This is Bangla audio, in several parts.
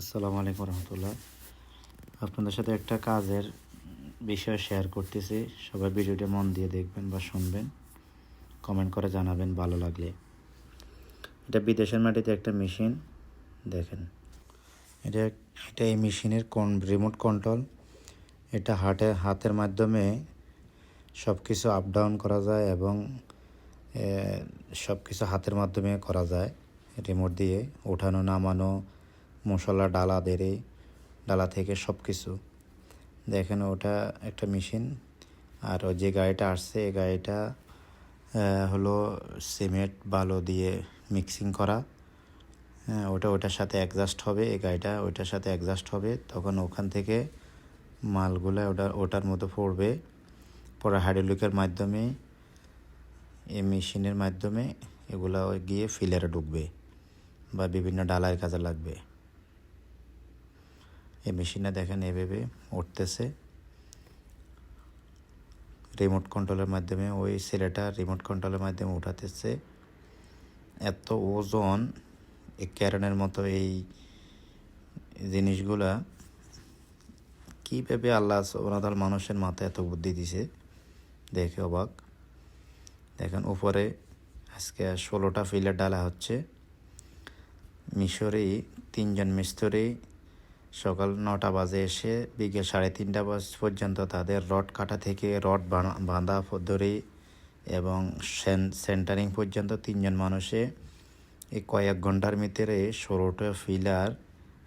আসসালামু আলাইকুম রহমতুল্লাহ। আপনাদের সাথে একটা কাজের বিষয় শেয়ার করতেছি। সবাই ভিডিওটা মন দিয়ে দেখবেন বা শুনবেন। কমেন্ট করে জানাবেন ভালো লাগলে। এটা বিদেশের মাটিতে একটা মেশিন দেখেন। এটা এটা এই মেশিনের কোন রিমোট কন্ট্রোল এটা হাটে হাতের মাধ্যমে সব কিছু আপ ডাউন করা যায় এবং সব কিছু হাতের মাধ্যমে করা যায়। রিমোট দিয়ে ওঠানো, নামানো মশলা, ডালা দেরে ডালা থেকে সব কিছু দেখেন ওটা একটা মেশিন। আর ওই যে গাড়িটা আসছে, এই গাড়িটা হলো সিমেন্ট, বালো দিয়ে মিক্সিং করা। হ্যাঁ ওটা ওটার সাথে অ্যাডজাস্ট হবে, এই গাড়িটা ওইটার সাথে অ্যাডজাস্ট হবে। তখন ওখান থেকে মালগুলো ওটা, ওটার মতো পড়বে। পরে হাইড্রোলিকের মাধ্যমে, এই মেশিনের মাধ্যমে এগুলো গিয়ে ফিলারে ঢুকবে বা বিভিন্ন ডালার কাজে লাগবে। এই মেশিনে দেখেন এভাবে উঠতেছে। রিমোট কন্ট্রোলের মাধ্যমে ওই ছেলেটা রিমোট কন্ট্রোলের মাধ্যমে উঠাতেছে। এত ওজন এই ক্যারনের মতো এই জিনিসগুলা, কীভাবে আল্লাহ ওনাদাল মানুষের মাথায় এত বুদ্ধি দিছে? দেখে অবাক। দেখেন উপরে আজকে ষোলোটা ফিলার ডালা হচ্ছে। মিশরে তিনজন মিস্ত্রি সকাল নটা বাজে এসে বিকেল সাড়ে তিনটা বাজ পর্যন্ত তাদের রড কাটা থেকে রড বাঁধা ধরে এবং সেন- সেন্টারিং পর্যন্ত তিনজন মানুষে এই কয়েক ঘণ্টার ভিতরে ষোলোটা ফিলার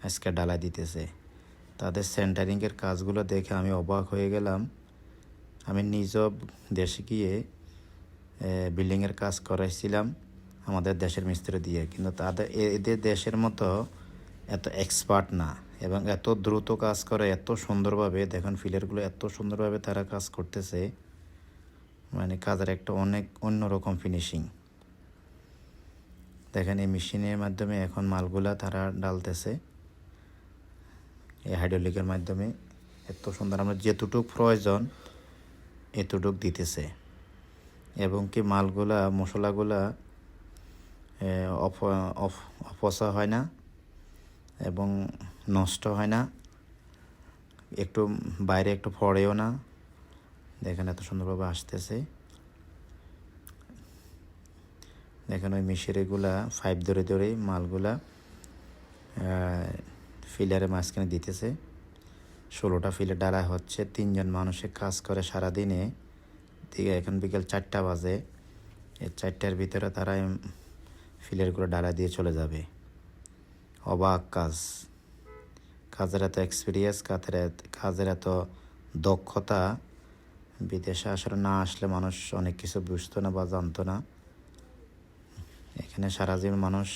আজকে ডালা দিতেছে। তাদের সেন্টারিংয়ের কাজগুলো দেখে আমি অবাক হয়ে গেলাম। আমি নিজ দেশে গিয়ে বিল্ডিংয়ের কাজ করাইছিলাম আমাদের দেশের মিস্ত্রি দিয়ে। কিন্তু তাদের এদের দেশের মতো এত এক্সপার্ট না। এবং এত দ্রুত কাজ করে, এত সুন্দরভাবে, দেখুন ফিলারগুলো এত সুন্দরভাবে তারা কাজ করতেছে। মানে কাজের একটা অনেক অন্যরকম ফিনিশিং দেখেন এই মেশিনের মাধ্যমে এখন মালগুলা তারা ডালতেছে। এই হাইড্রোলিকের মাধ্যমে এত সুন্দর, আমরা যেতটুক প্রয়োজন এতটুক দিতেছে। এবং কি মালগুলা, মশলাগুলা অপচয় হয় না। এবং নষ্ট হয় না। একটু বাইরে, একটু ফড়েও না। দেখেন এত সুন্দরভাবে আসতেছে। দেখেন ওই মিশরিগুলা ফাইভ ধরে ধরে মালগুলা ফিলারে মাঝখানে দিতেছে। ষোলোটা ফিলে ডালা হচ্ছে। তিনজন মানুষে কাজ করে সারাদিনে। দিকে এখন বিকেল চারটা বাজে। এই চারটার ভিতরে তারা ফিলারগুলো ডালা দিয়ে চলে যাবে। অবাক কাজ। কাজের এত এক্সপিরিয়েন্স কাজের কাজের এত দক্ষতা বিদেশে আসলে না আসলে মানুষ অনেক কিছু বুঝতো না বা জানতো না। এখানে সারা জীবন মানুষ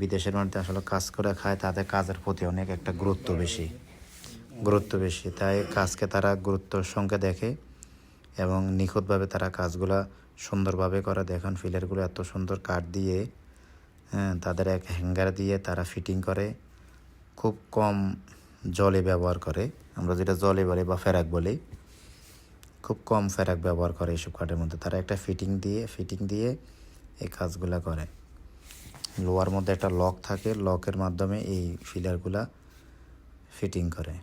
বিদেশের মধ্যে আসলে কাজ করে খায়, তাদের কাজের প্রতি অনেক একটা গুরুত্ব বেশি গুরুত্ব বেশি। তাই কাজকে তারা গুরুত্বর সঙ্গে দেখে এবং নিখুঁতভাবে তারা কাজগুলা সুন্দরভাবে করে। দেখেন, ফিলারগুলো এত সুন্দর কাঠ দিয়ে হ্যাঁ তাদের এক হ্যাঙ্গার দিয়ে তারা ফিটিং করে। খুব কম জলে ব্যবহার করে। আমরা যেটা জলে বলি বা ফেরাক বলি, খুব কম ফেরাক ব্যবহার করে এইসব কাঠের মধ্যে। তারা একটা ফিটিং দিয়ে ফিটিং দিয়ে এই কাজগুলা করে। লোয়ার মধ্যে একটা লক থাকে, লকের মাধ্যমে এই ফিলারগুলা ফিটিং করে।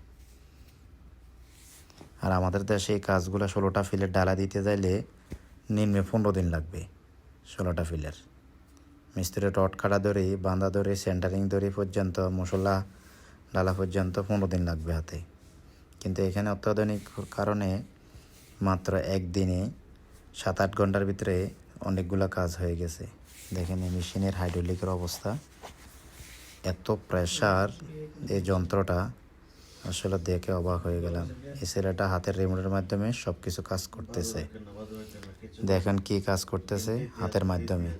আর আমাদের দেশে এই কাজগুলো ষোলোটা ফিলের ডালা দিতে যাইলে নিম্নে পনেরো দিন লাগবে ষোলোটা ফিলের মিস্ত্রি রড কাটা ধরে, বাঁধা ধরে সেন্টারিং ধরে পর্যন্ত মশলা ডালা পর্যন্ত পনেরো দিন লাগবে হাতে। কিন্তু এখানে অত্যাধুনিক কারণে মাত্র একদিনে সাত আট ঘণ্টার ভিতরে অনেকগুলো কাজ হয়ে গেছে। দেখেন এই মেশিনের হাইড্রোলিকের অবস্থা। এত প্রেশার এই যন্ত্রটা, আসলে দেখে অবাক হয়ে গেলাম। এই ছেলেটা হাতের রিমোটের মাধ্যমে সব কিছু কাজ করতেছে। দেখেন কি কাজ করতেছে হাতের মাধ্যমে।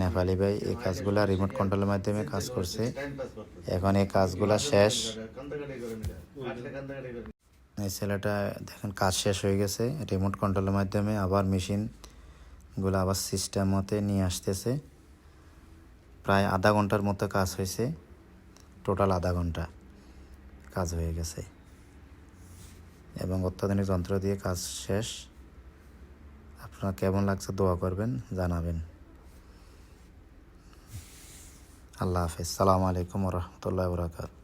নেপালি ভাই এই কাজগুলা রিমোট কন্ট্রোলের মাধ্যমে কাজ করছে। এখন এই কাজগুলা শেষ। এই ছেলেটা দেখেন কাজ শেষ হয়ে গেছে। রিমোট কন্ট্রোলের মাধ্যমে আবার মেশিনগুলো আবার সিস্টেম মতে নিয়ে আসতেছে। প্রায় আধা ঘণ্টার মতো কাজ হয়েছে। টোটাল আধা ঘণ্টা কাজ হয়ে গেছে। এবং অত্যাধুনিক যন্ত্র দিয়ে কাজ শেষ। আপনার কেমন লাগছে দোয়া করবেন, জানাবেন। আল্লাহ হাফিজ। সালামু আলাইকুম রহমতুল্লাহ বরাকাত